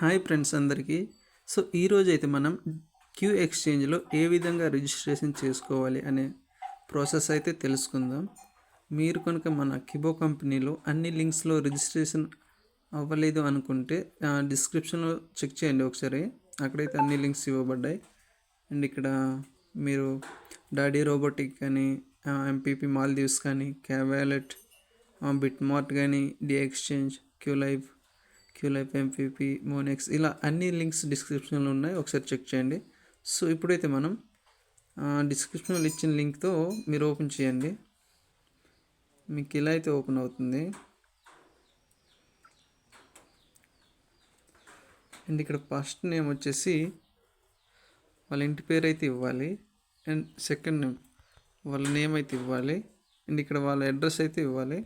Hi friends అందరికీ. So ఈరోజు అయితే మనం క్యూ ఎక్స్చేంజ్లో ఏ విధంగా రిజిస్ట్రేషన్ చేసుకోవాలి అనే ప్రాసెస్ అయితే తెలుసుకుందాం. మీరు కనుక మన కిబో కంపెనీలో అన్ని లింక్స్లో రిజిస్ట్రేషన్ అవ్వలేదు అనుకుంటే డిస్క్రిప్షన్లో చెక్ చేయండి ఒకసారి. అక్కడైతే అన్ని లింక్స్ ఇవ్వబడ్డాయి. అండ్ ఇక్కడ మీరు డాడీ రోబోటిక్ కానీ ఎంపీపీ మాల్దీవ్స్ కానీ క్యావాలెట్ బిట్ మార్ట్ కానీ డి ఎక్స్చేంజ్ క్యూ లైఫ్ క్యూలైప్ ఎంపీపీ మోనెక్స్ ఇలా అన్ని లింక్స్ డిస్క్రిప్షన్లో ఉన్నాయి. ఒకసారి చెక్ చేయండి. సో ఇప్పుడైతే మనం డిస్క్రిప్షన్లో ఇచ్చిన లింక్తో మీరు ఓపెన్ చేయండి. మీకు ఇలా అయితే ఓపెన్ అవుతుంది. అండ్ ఇక్కడ ఫస్ట్ నేమ్ వచ్చేసి వాళ్ళ ఇంటి పేరు అయితే ఇవ్వాలి. అండ్ సెకండ్ నేమ్ వాళ్ళ నేమ్ అయితే ఇవ్వాలి. అండ్ ఇక్కడ వాళ్ళ అడ్రస్ అయితే ఇవ్వాలి.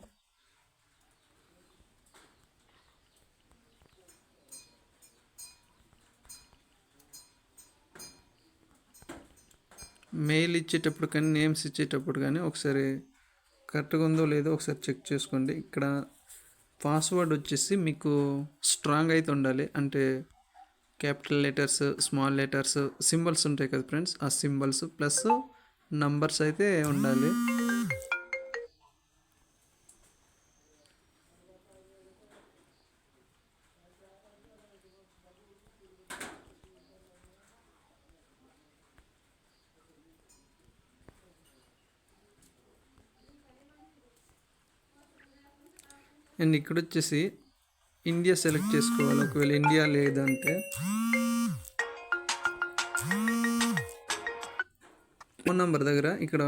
మెయిల్ ఇచ్చేటప్పుడు కానీ నేమ్స్ ఇచ్చేటప్పుడు కానీ ఒకసారి కరెక్ట్గా ఉందో లేదో ఒకసారి చెక్ చేసుకోండి. ఇక్కడ పాస్వర్డ్ వచ్చేసి మీకు స్ట్రాంగ్ అయితే ఉండాలి. అంటే capital letters small letters symbols ఉంటాయి కదా ఫ్రెండ్స్ ఆ సింబల్స్ ప్లస్ నంబర్స్ అయితే ఉండాలి. అండ్ ఇక్కడ వచ్చేసి ఇండియా సెలెక్ట్ చేసుకోవాలి. ఒకవేళ ఇండియా లేదంటే. ఫోన్ నెంబర్ దగ్గర ఇక్కడ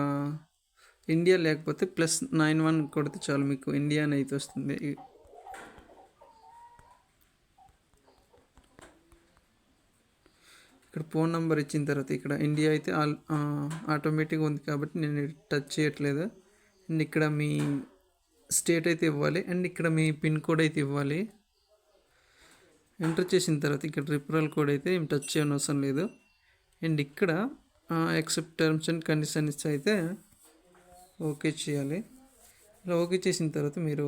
ఇండియా లేకపోతే ప్లస్ నైన్ వన్ కొడితే చాలు మీకు ఇండియా అని అయితే వస్తుంది. ఇక్కడ ఫోన్ నెంబర్ ఇచ్చిన తర్వాత ఇక్కడ ఇండియా అయితే ఆల్ ఆటోమేటిక్గా ఉంది కాబట్టి నేను టచ్ చేయట్లేదు. అండ్ ఇక్కడ మీ స్టేట్ అయితే ఇవ్వాలి. అండ్ ఇక్కడ మీ పిన్ కోడ్ అయితే ఇవ్వాలి. ఎంటర్ చేసిన తర్వాత ఇక్కడ రిఫరల్ కోడ్ అయితే ఏం టచ్ చేయని అవసరం లేదు. అండ్ ఇక్కడ యాక్సెప్ట్ టర్మ్స్ అండ్ కండిషన్స్ అయితే ఓకే చేయాలి. ఇలా ఓకే చేసిన తర్వాత మీరు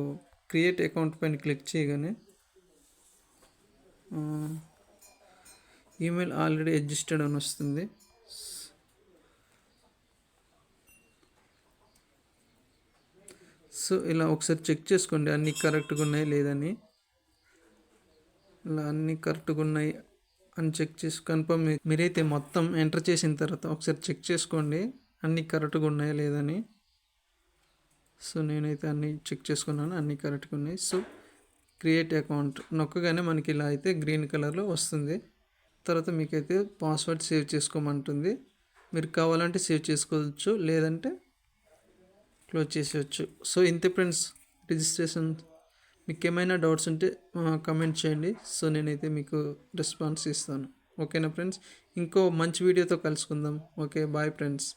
క్రియేట్ అకౌంట్ పైన క్లిక్ చేయగానే ఈమెయిల్ ఆల్రెడీ రిజిస్టర్డ్ అని వస్తుంది. సో ఇలా ఒకసారి చెక్ చేసుకోండి అన్నీ కరెక్ట్గా ఉన్నాయి లేదని. ఇలా అన్నీ కరెక్ట్గా ఉన్నాయి అని చెక్ చేసి కన్ఫర్మ్ మీరైతే మొత్తం ఎంటర్ చేసిన తర్వాత ఒకసారి చెక్ చేసుకోండి అన్నీ కరెక్ట్గా ఉన్నాయా లేదని. సో నేనైతే అన్నీ చెక్ చేసుకున్నాను అన్నీ కరెక్ట్గా ఉన్నాయి. సో క్రియేట్ అకౌంట్ నొక్కగానే మనకి ఇలా అయితే గ్రీన్ కలర్లో వస్తుంది. తర్వాత మీకైతే పాస్వర్డ్ సేవ్ చేసుకోమంటుంది. మీరు కావాలంటే సేవ్ చేసుకోవచ్చు లేదంటే క్లోజ్ చేసేయచ్చు. సో ఇంతే ఫ్రెండ్స్ రిజిస్ట్రేషన్ మీకు ఏమైనా డౌట్స్ ఉంటే కమెంట్ చేయండి. సో నేనైతే మీకు రెస్పాన్స్ ఇస్తాను. ఓకేనా ఫ్రెండ్స్? ఇంకో మంచి వీడియోతో కలుసుకుందాం. Okay bye friends.